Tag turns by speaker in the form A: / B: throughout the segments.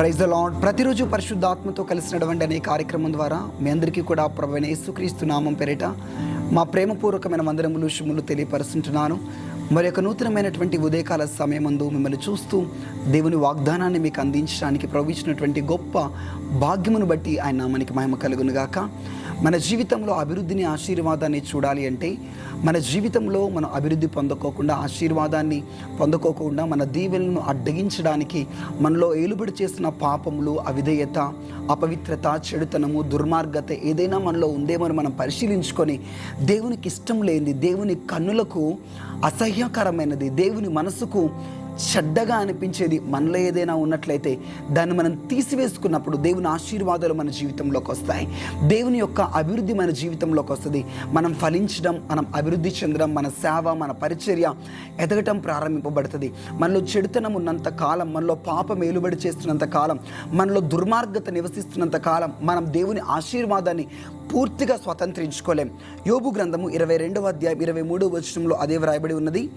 A: Praise the lord ప్రతిరోజు పరిశుద్ధాత్మతో కలిసినటువంటి అనే కార్యక్రమం ద్వారా మీ అందరికీ కూడా ప్రభువైన యేసుక్రీస్తు నామం పేరిట మా ప్రేమపూర్వకమైన వందనములు శుములు తెలియపరుస్తుంటున్నాను. మరి యొక్క నూతనమైనటువంటి ఉదయకాల సమయమందు మిమ్మల్ని చూస్తూ దేవుని వాగ్దానాన్ని మీకు అందించడానికి ప్రవహించినటువంటి గొప్ప భాగ్యమును బట్టి ఆయన నామానికి మహిమ కలుగునుగాక. మన జీవితంలో అభివృద్ధిని ఆశీర్వాదాన్ని చూడాలి అంటే మన జీవితంలో మనం అభివృద్ధి పొందుకోకుండా ఆశీర్వాదాన్ని పొందుకోకుండా మన దీవెలను అడ్డగించడానికి మనలో ఏలుబడి చేసిన పాపములు అవిధేయత అపవిత్రత చెడుతనము దుర్మార్గత ఏదైనా మనలో ఉందేమో మనం పరిశీలించుకొని దేవునికి ఇష్టం లేనిది దేవుని కన్నులకు అసహ్యకరమైనది దేవుని మనసుకు చెడ్డగా అనిపించేది మనలో ఏదైనా ఉన్నట్లయితే దాన్ని మనం తీసివేసుకున్నప్పుడు దేవుని ఆశీర్వాదాలు మన జీవితంలోకి వస్తాయి. దేవుని యొక్క అభివృద్ధి మన జీవితంలోకి వస్తుంది. మనం ఫలించడం మనం అభివృద్ధి చెందడం మన సేవ మన పరిచర్య ఎదగటం ప్రారంభింపబడుతుంది. మనలో చెడుతనం ఉన్నంత కాలం మనలో పాపం ఏలుబడి చేస్తున్నంత కాలం మనలో దుర్మార్గత నివసిస్తున్నంత కాలం మనం దేవుని ఆశీర్వాదాన్ని పూర్తిగా స్వతంత్రించుకోలేం. యోబు గ్రంథము ఇరవై రెండవ అధ్యాయం ఇరవై మూడవ వచనంలో అదే వ్రాయబడి ఉన్నది.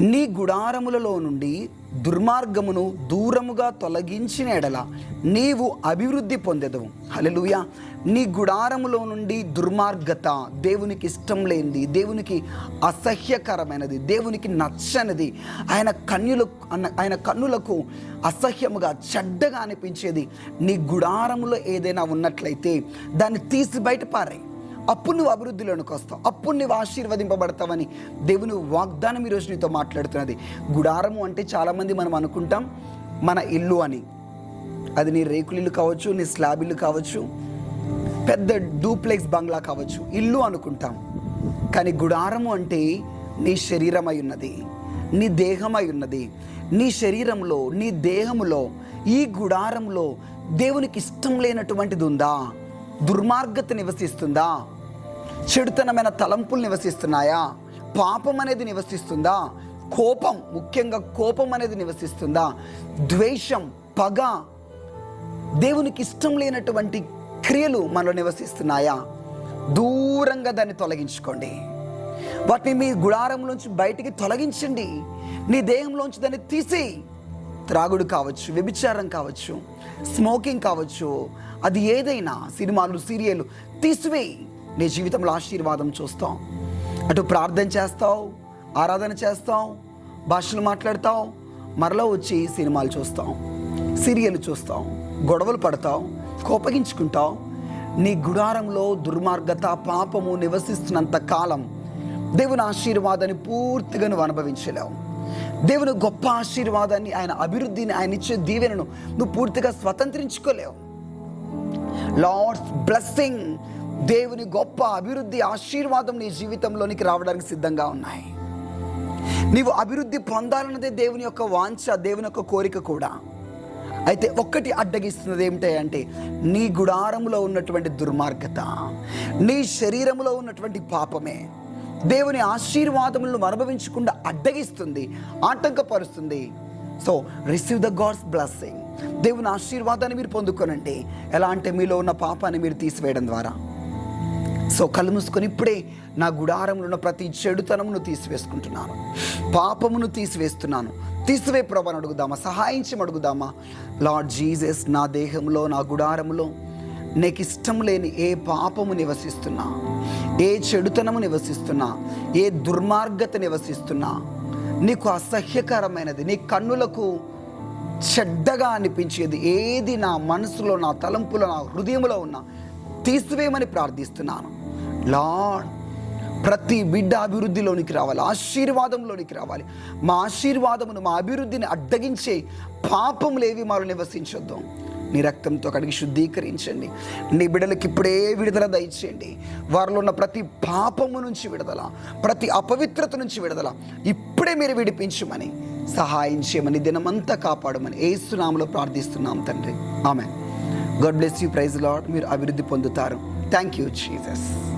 A: నీ గుడారములలో నుండి దుర్మార్గమును దూరముగా తొలగించిన ఎడల నీవు అభివృద్ధి పొందెదవు. హలలుయ నీ గుడారములో నుండి దుర్మార్గత దేవునికి ఇష్టం లేనిది దేవునికి అసహ్యకరమైనది దేవునికి నచ్చనిది ఆయన కన్నులకు ఆయన కన్నులకు అసహ్యముగా చెడ్డగా అనిపించేది నీ గుడారములో ఏదైనా ఉన్నట్లయితే దాన్ని తీసి బయట పారాయి. అప్పుడు నువ్వు అభివృద్ధిలోనికి వస్తావు. అప్పుడు నువ్వు ఆశీర్వదింపబడతావని దేవుని వాగ్దానం ఈరోజు నీతో మాట్లాడుతున్నది. గుడారము అంటే చాలామంది మనం అనుకుంటాం మన ఇల్లు అని. అది నీ రేకులు ఇల్లు కావచ్చు నీ స్లాబ్ ఇల్లు కావచ్చు పెద్ద డూప్లెక్స్ బంగ్లా కావచ్చు ఇల్లు అనుకుంటాం. కానీ గుడారము అంటే నీ శరీరం అయి ఉన్నది నీ దేహమై ఉన్నది. నీ శరీరంలో నీ దేహములో ఈ గుడారంలో దేవునికి ఇష్టం లేనటువంటిది ఉందా? దుర్మార్గత నివసిస్తుందా? చెడుతనమైన తలంపులు నివసిస్తున్నాయా? పాపం అనేది నివసిస్తుందా? కోపం ముఖ్యంగా కోపం అనేది నివసిస్తుందా? ద్వేషం పగ దేవునికి ఇష్టం లేనటువంటి క్రియలు మనలో నివసిస్తున్నాయా? దూరంగా దాన్ని తొలగించుకోండి. వాటిని మీ గుడారంలోంచి బయటికి తొలగించండి. నీ దేహంలోంచి దాన్ని తీసి త్రాగుడు కావచ్చు వ్యభిచారం కావచ్చు స్మోకింగ్ కావచ్చు అది ఏదైనా సినిమాలు సీరియల్ తీసివేయి. నీ జీవితంలో ఆశీర్వాదం చూస్తాం. అటు ప్రార్థన చేస్తావు ఆరాధన చేస్తావు భాషలు మాట్లాడతావు మరలా వచ్చి సినిమాలు చూస్తాం సీరియల్ చూస్తాం గొడవలు పడతావు కోపగించుకుంటావు. నీ గుడారంలో దుర్మార్గత పాపము నివసిస్తున్నంత కాలం దేవుని ఆశీర్వాదాన్ని పూర్తిగా నువ్వు అనుభవించలేవు. దేవుని గొప్ప ఆశీర్వాదాన్ని ఆయన అభివృద్ధిని ఆయన ఇచ్చే దీవెనను నువ్వు పూర్తిగా స్వతంత్రించుకోలేవు. లార్డ్స్ బ్లెస్సింగ్ దేవుని గొప్ప అభివృద్ధి ఆశీర్వాదం నీ జీవితంలోనికి రావడానికి సిద్ధంగా ఉన్నాయి. నీవు అభివృద్ధి పొందాలన్నదే దేవుని యొక్క వాంఛ దేవుని యొక్క కోరిక కూడా. అయితే ఒక్కటి అడ్డగిస్తున్నది ఏమిటి అంటే నీ గుడారములో ఉన్నటువంటి దుర్మార్గత నీ శరీరములో ఉన్నటువంటి పాపమే. దేవుని ఆశీర్వాదములను అనుభవించకుండా అడ్డగిస్తుంది ఆటంకపరుస్తుంది. So receive the God's blessing దేవుని ఆశీర్వాదాన్ని మీరు పొందుకోనండి. ఎలా అంటే మీలో ఉన్న పాపాన్ని మీరు తీసివేయడం ద్వారా. సో కళ్ళు మూసుకొని ఇప్పుడే నా గుడారంలో ఉన్న ప్రతి చెడుతనమును తీసివేసుకుంటున్నాను. పాపమును తీసివేస్తున్నాను. తీసివే ప్రభాని అడుగుదామా? సహాయించం అడుగుదామా? లార్డ్ జీసస్ నా దేహంలో నా గుడారములో నీకు ఇష్టం లేని ఏ పాపము నివసిస్తున్నా ఏ చెడుతనము నివసిస్తున్నా ఏ దుర్మార్గత నివసిస్తున్నా నీకు అసహ్యకరమైనది నీ కన్నులకు చెడ్డగా అనిపించేది ఏది నా మనసులో నా తలంపులో నా హృదయంలో ఉన్న తీసివేయమని ప్రార్థిస్తున్నాను. లార్డ్ ప్రతి బిడ్డ అభివృద్ధిలోనికి రావాలి ఆశీర్వాదంలోనికి రావాలి. మా ఆశీర్వాదమును మా అభివృద్ధిని అడ్డగించే పాపములేవి మాలో నివసించొద్దు. నీ రక్తంతో కడిగి శుద్ధీకరించండి. నీ బిడ్డలకి ఇప్పుడే విడుదల దయచేయండి. వారిలో ఉన్న ప్రతి పాపము నుంచి విడుదల ప్రతి అపవిత్రత నుంచి విడుదల ఇప్పుడే మీరు విడిపించమని సహాయం చేయమని దినమంతా కాపాడమని ఏసునామలో ప్రార్థిస్తున్నాం తండ్రి. ఆమె God bless you praise Lord మీరు అభివృద్ధి పొందుతారు. Thank you Jesus.